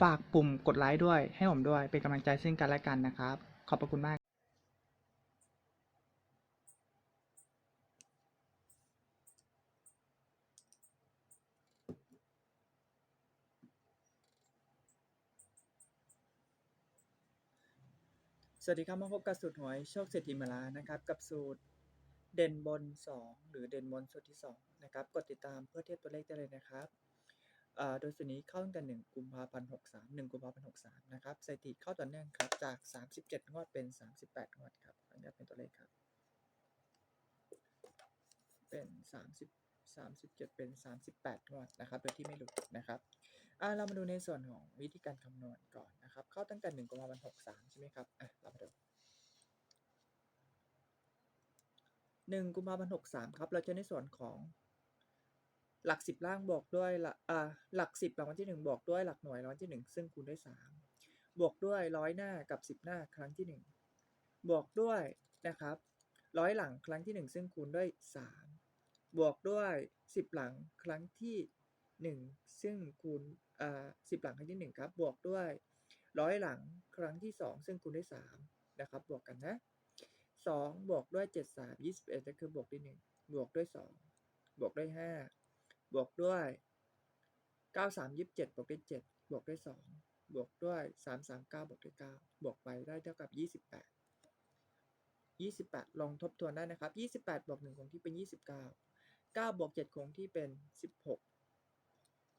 ฝากปุ่มกดไลค์ด้วย ให้ผมด้วย เป็นกำลังใจซึ่งกันและกันนะครับ ขอบพระคุณมากสวัสดีครับมาพบกับสูตรหวยโชคเศรษฐีเมลานะครับ กับสูตรเด่นบน 2 หรือเด่นบนสูตรที่ 2 นะครับ กดติดตามเพื่อเทียบตัวเลขได้เลยนะครับ โดยสูตรนี้เข้าตั้งแต่1กุมภาพันธ์63 1กุมภาพันธ์63 นะครับสถิติเข้าต่อเนื่องครับ จาก 37 งวดเป็น 38 งวดครับออนุญาตเป็นตัวเลขครับ เป็น 30 37 เป็น 38 งวดนะครับ โดยที่ไม่หลุดนะครับอ่าเรามาดูในส่วนของวิธีการคำนวณก่อนนะครับ เข้าตั้งแต่ 1กุมภาพันธ์63 ใช่ไหมครับ อะ เรามาดู1กุมภาพันธ์63 ครับ เราจะในส่วนของ หลัก10ล่างบวกด้วยหลักอ่าหลัก10รางวัลที่1บวกด้วยหลักหน่วยรางวัลที่1ซึ่งคูณด้วย3บวกด้วยร้อยหน้ากับ10หน้าครั้งที่1บวกด้วยนะครับร้อยหลังครั้งที่1ซึ่งคูณด้วย3บวกด้วย10หลังครั้งที่1ซึ่งคูณอ่า10หลังครั้งที่1ครับบวกด้วยร้อยหลังครั้งที่2ซึ่งคูณด้วย3นะครับบวกกันนะ2บวกด้วย7 3 21ก็คือบวกด้วย1บวกด้วย2บวกด้วย5 บวกด้วย 9 3 27 บวกด้วย7บวกด้วย 2 บวกด้วย 3 3 9 บวกด้วย 9 บวกไปได้เท่ากับ 28 28 ลองทบทวนได้นะครับ 28 บวก 1 คงที่เป็น 29 9 บวก 7 คงที่เป็น 16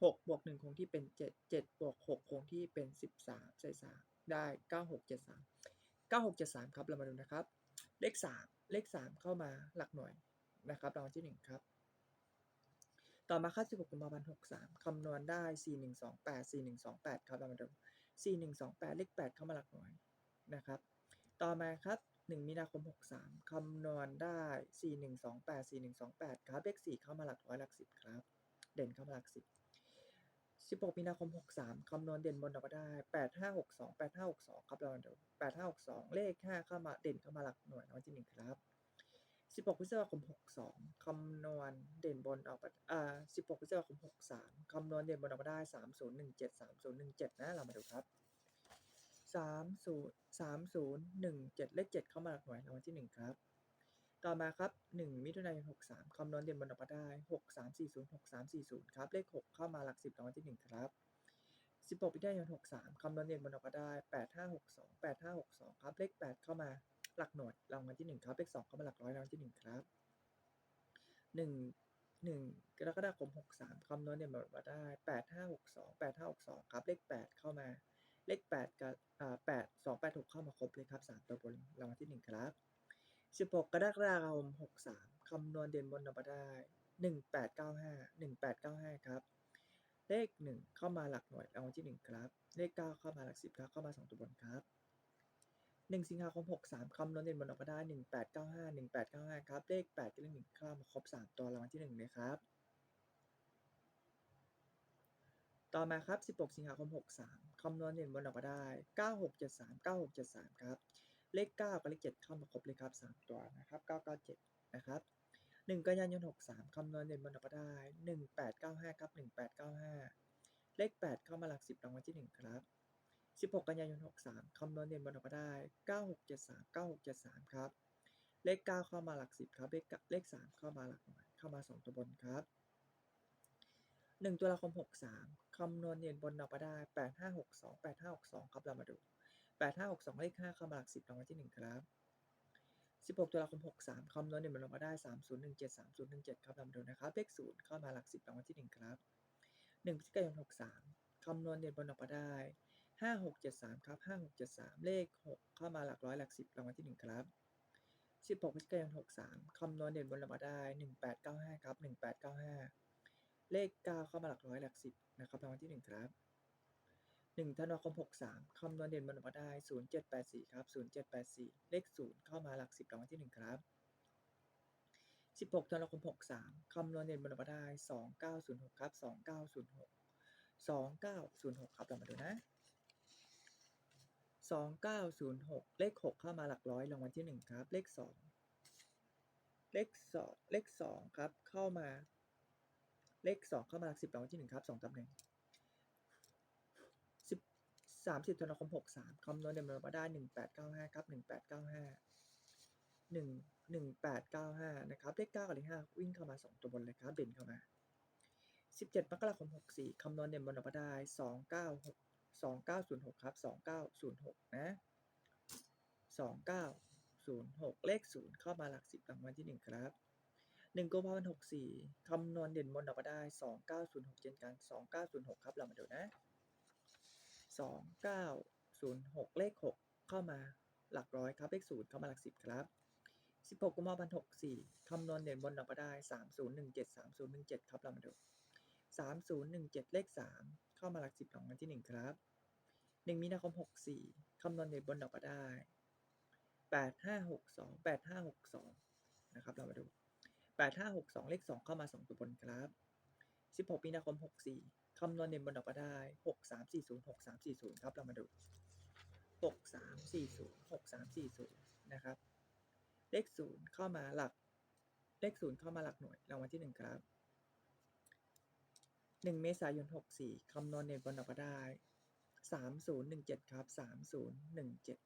6 บวก 1 คงที่เป็น 7 7 บวก 6 คงที่เป็น 13 ใส่ 3 ได้ 9673 9673 ครับ เรามาดูนะครับ เลข 3 เลข 3 เข้ามาหลักหน่วยนะครับรางวัลที่ 1 ครับ ต่อมาครับ16กุมภาพันธ์63 คำนวณได้ 4128 4128 ครับเรามาดู 4128 เลข 8 เข้ามาหลักหน่วยนะครับ ต่อมาครับ 1 มีนาคม 63 คำนวณได้ 4128 4128 ครับ เลข 4 เข้ามาหลักร้อยหลัก 10 ครับ เด่นเข้ามาหลัก 10 16 มีนาคม 63 คำนวณเด่นบนออกมาได้ 8562 8562 ครับเรามาดู 8562 เลข 5 เข้ามาเด่นเข้ามาหลักหน่วยรางวัลที่1ครับ 16 พฤษภาคม 62 คำนวณเด่นบนออกอ่า16 พฤษภาคม 63 คำนวณเด่นบนออกมาได้ 3017 3017 นะ เรามาดูครับ 30 3017 เลข 7 เข้ามาหลักหน่วยรางวัลที่ 1 ครับ ต่อมาครับ 1 มิถุนายน 63 คำนวณเด่นบนออกมาได้ 6340 6340 ครับ เลข 6 เข้ามาหลัก 10รางวัลที่ 1 ครับ 16มิถุนายน 63 คำนวณเด่นบนออกมาได้ 8562 8562 ครับ เลข 8 เข้ามา หลักหน่วยรางวัลที่ 1 ครับเลข2เข้ามาหลักร้อยรางวัลที่ 1 ครับ 1 1กรกฎาคม 63คำนวณเด่นบนออกมาได้ 8562 8562 ครับ เลข 8 เข้ามา เลข 8 กับอ่า8 2 8 6 เข้ามาครบเลยครับ 3 ตัวบนรางวัลที่ 1 ครับ 16 กรกฎาคม 63คำนวณเด่นบนออกมาได้ 1895 1895 ครับ เลข 1 เข้ามาหลักหน่วยรางวัลที่ 1 ครับ เลข 9 เข้ามาหลัก 10 ครับ เข้ามา 2 ตัวบนครับ 1 สิงหาคม 63คำนวณเด่นบนออกมาได้ 1895 1895 ครับ เลข8กับเลข1ข้ามครบ 3 ตัวรางวัลที่ 1 เลยครับ ต่อมาครับ 16 สิงหาคม 63คำนวณเด่นบนออกมาได้ 9673 9673 ครับ เลข 9กับเลข7เข้ามาครบเลยครับ 3 ตัวนะครับ 997 นะครับ1กันยายน63คำนวณเด่นบนออกมาได้ 1895 ครับ 1895 เลข 8 เข้ามาหลัก 10รางวัลที่ 1 ครับ 16 กันยายน 63 คำนวณเด่นบนออกมาได้ 9673 9673 ครับ เลข 9 เข้ามาหลัก 10 ครับ เลขเลข 3 เข้ามาหลักหน่วยเข้ามา 2 ตัวบนครับ 1 ตุลาคม 63 คำนวณเด่นบนออกมาได้ 8562 8562 ครับเรามาดู 8562 เลข 5 เข้ามาหลัก 10 รางวัลที่ 1 ครับ 16 ตุลาคม 63 คำนวณเด่นบนออกมาได้ 3017 3017 ครับเรามาดูนะครับเลข 0 เข้ามาหลัก 10 รางวัลที่ 1 ครับ 1พฤศจิกายน 63 คำนวณเด่นบนออกมาได้ 5673 ครับ 5673 เลข 6 เข้ามาหลักร้อยหลัก 10 รางวัลที่ 1 ครับ 16พฤศจิกายน63คำนวณเด่นบนออกมาได้ 1895 ครับ 1895 เลข 9 เข้ามาหลักร้อยหลัก 10 นะครับ รางวัลที่ 1 ครับ 1ธันวาคม63คำนวณเด่นบนออกมาได้ 0784 ครับ 0784 เลข 0 เข้ามาหลัก 10 รางวัลที่ 1 ครับ 16ธันวาคม63คำนวณเด่นบนออกมาได้ 2906 ครับ 2906 2906 ครับ เรามาดูนะ องเก้าศูนย์หกเลขหกเข้ามาหลักร้อยรางวัลที่หนึ่งครับ เลขสองเลขสองเลขสองครับ เข้ามา เลขสองเข้ามาหลัก 10รางวัลที่หนึ่งครับสองตำแหน่งสามสิบธันวาคมหกสามคำนวณเดิมเราได้หนึ่งแปดเก้าห้าครับหนึ่งแปดเก้าห้าหนึ่งหนึ่งแปดเก้าห้านะครับเลขเก้ากับเลขห้าวิ่งเข้ามาสองตัวบนเลยครับเด่นเข้ามาสิบเจ็ดมกราคมหกสี่คำนวณเดิมเราได้สองเก้าหก 2906 ครับ 2906 นะ 2906 เลข 0 เข้ามาหลัก 10รางวัลที่ 1 ครับ1กุมภาพันธ์64คำนวณเด่นบนออกมาได้ 2906 เช่นกัน 2906 ครับ เรามาดูนะ 2906 เลข 6 เข้ามาหลักร้อยครับ เลข 0 เข้ามาหลัก 10 ครับ16กุมภาพันธ์64คำนวณเด่นบนออกมาได้ 3017 3017 ครับ เรามาดู3017 เลข 3 เข้ามาหลัก10รางวัลที่1ครับ1มีนาคม64คำนวณเด่นบนออกมาได้8562 8562นะครับ เรามาดู8562เลข2เข้ามา2ตัวบนครับ16มีนาคม64คำนวณเด่นบนออกมาได้6340 6340ครับเรามาดู6340 6340นะครับ เลข0เข้ามาหลัก เลข0เข้ามาหลักหน่วยรางวัลที่1ครับ หนึ่งเมษายนหกสี่คำนวณเน็ตบนลออกระได้สามศูนย์หนึ่งเจ็ดครับสามศูนย์หนึ่งเจ็ด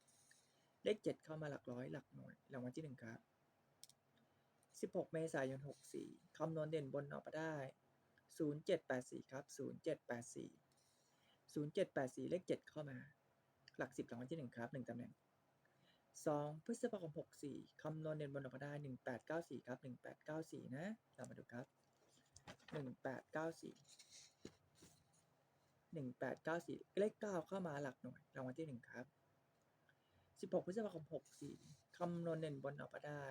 เลขเจ็ดเข้ามาหลักร้อยหลักหน่วยรางวัลที่หนึ่งครับสิบหกเมษายนหกสี่คำนวณเด่นบนออกระได้ศูนย์เจ็ดแปดสี่ครับศูนย์เจ็ดแปดสี่ศูนย์เจ็ดแปดสี่เลขเจ็ดเข้ามา หลักสิบรางวัลที่หนึ่งครับหนึ่งตำแหน่งสองพฤษภาคมหกสี่คำนวณเด่นบนออกระได้หนึ่งแปดเก้าสี่ครับหนึ่งแปดเก้าสี่นะ เรามาดูครับ หนึ่งแปดเก้าสี่หนึ่งแปดเก้าสี่เลขเก้าเข้ามาหลักหน่วยรางวัลที่หนึ่งครับสิบหกพฤษภาคมหกสี่คำนวณเด่นบนออกมาได้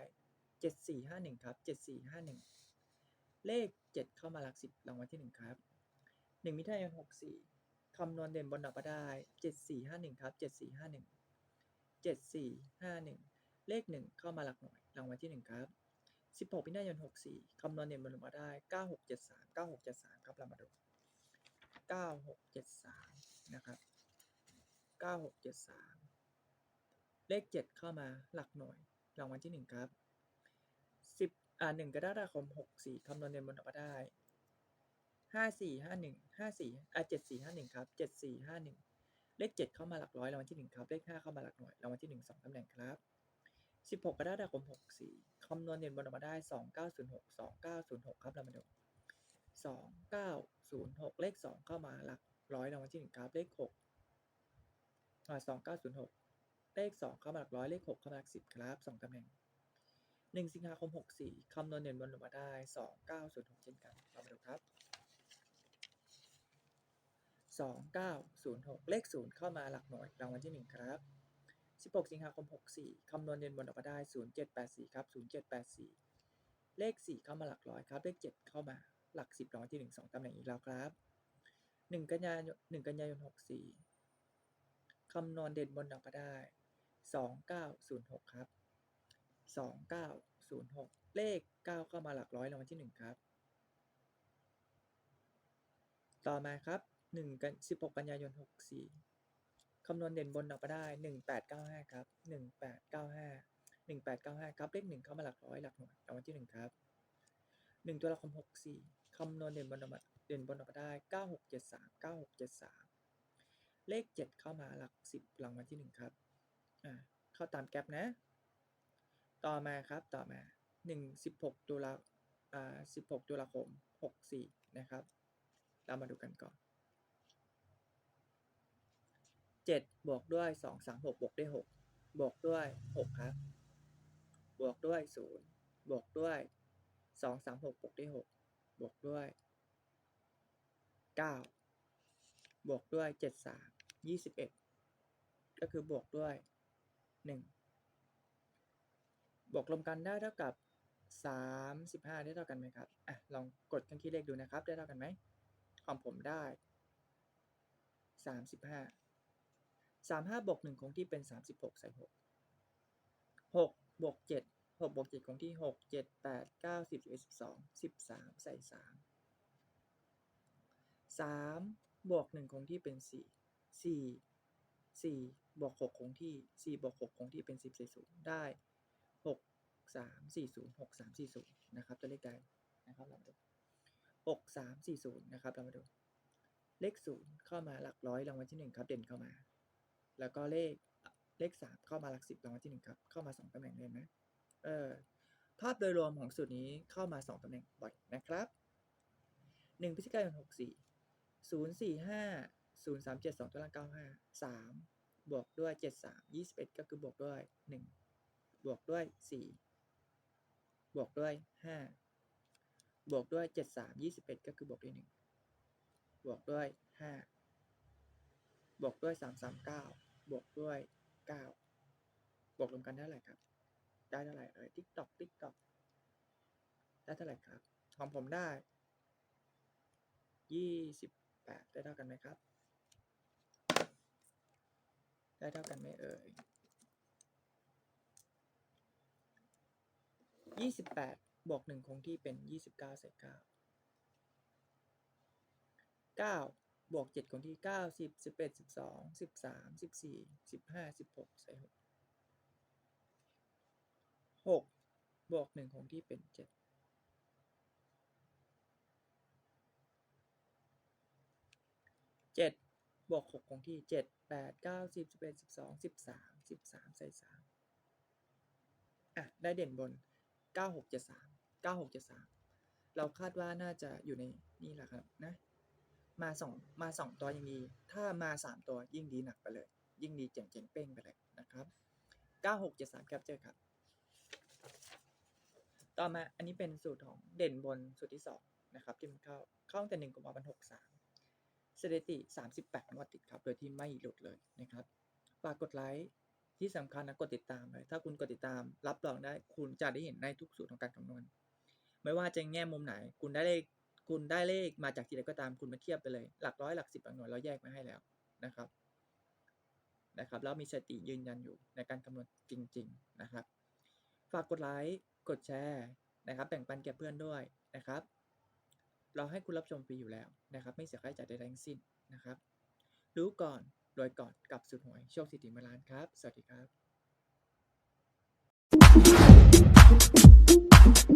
เจ็ดสี่ห้าหนึ่งครับเจ็ดสี่ห้าหนึ่งเลขเจ็ดเข้ามาหลักสิบรางวัลที่หนึ่งครับหนึ่งมิถุนายนหกสี่คำนวณเด่นบนออกมาได้เจ็ดสี่ห้าหนึ่งครับเจ็ดสี่ห้าหนึ่งเจ็ดสี่ห้าหนึ่งเลขหนึ่งเข้ามาหลักหน่วยรางวัลที่หนึ่งครับ 16มิถุนายน64คำนวณเด่นบนออกมาได้ 9673 9673 ครับเรามาดู 9673 นะครับ 9673 เลข 7 เข้ามาหลักหน่วยรางวัลที่ 1 ครับ 10อ่า1กรกฎาคม64คำนวณเด่นบนออกมาได้ 5451 54อ่า7451 ครับ 7451 เลข 7 เข้ามาหลักร้อยรางวัลที่ 1 ครับ เลข 5 เข้ามาหลักหน่วยรางวัลที่ 1 2ตำแหน่งครับ 16กรกฎาคม64 คำนวณเด่นบนออกมาได้ 2906 2906 ครับเรามาดู2906 เลข 2 เข้ามาหลักร้อยรางวัลที่1ครับเลข6อ่า2906 เลข 2 เข้ามาหลักร้อยเลข 6 เข้ามาหลัก 10 ครับ 2ตำแหน่ง 1 สิงหาคม 64 คำนวณเด่นบนออกมาได้ 2906 เช่นกันเรามาดูครับ 2906 เลข 0 เข้ามาหลักหน่วยรางวัลที่ 1 ครับ 16 สิงหาคม 64 คำนวณเด่นบนออกมาได้ 0784 ครับ 0784 เลข 4 เข้ามาหลักร้อยครับ เลข 7 เข้ามาหลัก 10รางวัลที่ 1 2ตำแหน่งอีกแล้วครับ 1 กันยายน1กันยายน 64 คำนวณเด่นบนออกมาได้ 2906 ครับ 2906 เลข 9 เข้ามาหลักร้อยรางวัลที่ 1 ครับ ต่อมาครับ1กัน16 กันยายน 64 คำนวณเด่นบนออกมาได้ 1895 ครับ 1895 1895 ครับ เลข1เข้ามาหลักร้อยหลักหน่วยรางวัลที่1ครับ1ตุลาคม64คำนวณเด่นบนออกมาเด่นบนออกมาได้ 9673 9673 เลข7เข้ามาหลัก10รางวัลที่1ครับ อ่า เข้าตามแก๊ปนะ ต่อมาครับ ต่อมา 1 16ตุลาอ่า16ตุลาคม64 นะครับ เรามาดูกันก่อน 7 บวกด้วย 2 3 6 บวกด้วย 6 บวกด้วย 6 ครับ บวกด้วยศูนย์บวกด้วยสองสามหกบวกด้วยหกบวกด้วยเก้าบวกด้วยเจ็ดสามยี่สิบเอ็ดก็คือบวกด้วยหนึ่งบวกรวมกันได้เท่ากับสามสิบห้าได้เท่ากันไหมครับ อะ ลองกดเครื่องคิดเลขดูนะครับ ได้เท่ากันไหมของผมได้สามสิบห้ามห้าบวกหนึ่งคงที่เป็นสามสิบหกใส่หกหกบวกเจ็ดหกบวกเจ็ดคงที่หกเจ็ดแปดเก้าสิบเอ็ดสิบสองสิบสามใส่สามสามบวกหนึ่งคงที่เป็นสี่สี่สี่บวกหกคงที่สี่บวกหกคงที่เป็นสิบใส่ศูนย์ได้หกสามสี่ศูนย์หกสามสี่ศูนย์นะครับตัวเลขใดนะครับเรามาดูหกสามสี่ศูนย์นะครับเรามาดูเลขศูนย์เข้ามาหลักร้อยรางวัลที่หนึ่งครับเด่นเข้ามา แล้วก็เลขเลขสามเข้ามาหลักสิบรางวัลที่หนึ่งครับ เข้ามาสองตำแหน่งเลยไหมเออภาพโดยรวมของสูตรนี้เข้ามาสองตำแหน่งบ่อยนะครับหนึ่งพฤศจิกายนหกสี่ศูนย์สี่ห้าศูนย์สามเจ็ดสองตัวล่างเก้าห้าสามบวกด้วยเจ็ดสามยี่สิบเอ็ดก็คือบวกด้วยหนึ่งบวกด้วยสี่บวกด้วยห้าบวกด้วยเจ็ดสามยี่สิบเอ็ดก็คือบวกด้วยหนึ่งบวกด้วยห้าบวกด้วยสามสามเก้า บวกด้วยเก้าบวกรวมกันได้เท่าไหร่ครับ ได้เท่าไหร่เอ่ยติ๊กตอกติ๊กตอกได้เท่าไหร่ครับ ของผมได้ยี่สิบแปดได้เท่ากันไหมครับ ได้เท่ากันไหมเอ่ยยี่สิบแปดบวกหนึ่งคงที่เป็นยี่สิบเก้าใส่เก้าเก้า บวกเจ็ดคงที่เก้าสิบสิบเอ็ดสิบสองสิบสามสิบสี่สิบห้าสิบหกใส่หกหกบวกหนึ่งคงที่เป็นเจ็ดเจ็ดบวกหกคงที่เจ็ดแปดเก้าสิบสิบเอ็ดสิบสองสิบสามสิบสามใส่สามอะ ได้เด่นบนเก้าหกเจ็ดสามเก้าหกเจ็ดสามเราคาดว่าน่าจะอยู่ในนี่แหละครับนะ มาสองมาสองตัวยังดี ถ้ามาสามตัวยิ่งดีหนักไปเลย ยิ่งดีเจ๋งเจ๋งเป้งไปเลยนะครับเก้าหกเจ็ดสามแคปเจอร์ครับ ต่อมาอันนี้เป็นสูตรของเด่นบนสูตรที่สองนะครับที่มันเข้าเข้าตั้งแต่หนึ่งกุมภาพันธ์หกสามสถิติสามสิบแปดงวดติดครับ โดยที่ไม่หลุดเลยนะครับฝากกดไลค์ที่สำคัญนะกดติดตามเลย ถ้าคุณกดติดตามรับรองได้คุณจะได้เห็นในทุกสูตรของการคำนวณ ไม่ว่าจะแง่มุมไหน คุณได้เลข คุณได้เลขมาจากที่ใดก็ตามคุณมาเทียบไปเลย หลักร้อยหลักสิบหลักหน่วยเราแยกมาให้แล้วนะครับนะครับแล้วมีสติยืนยันอยู่ในการคำนวณจริง ๆนะครับ ฝากกดไลค์กดแชร์นะครับแบ่งปันแก่เพื่อนด้วยนะครับ เราให้คุณรับชมฟรีอยู่แล้วนะครับ ไม่เสียค่าใช้จ่ายใดทั้งสิ้นนะครับ รู้ก่อนรวยก่อนกับสุดหวยโชคสิทธิมาลานครับ สวัสดีครับ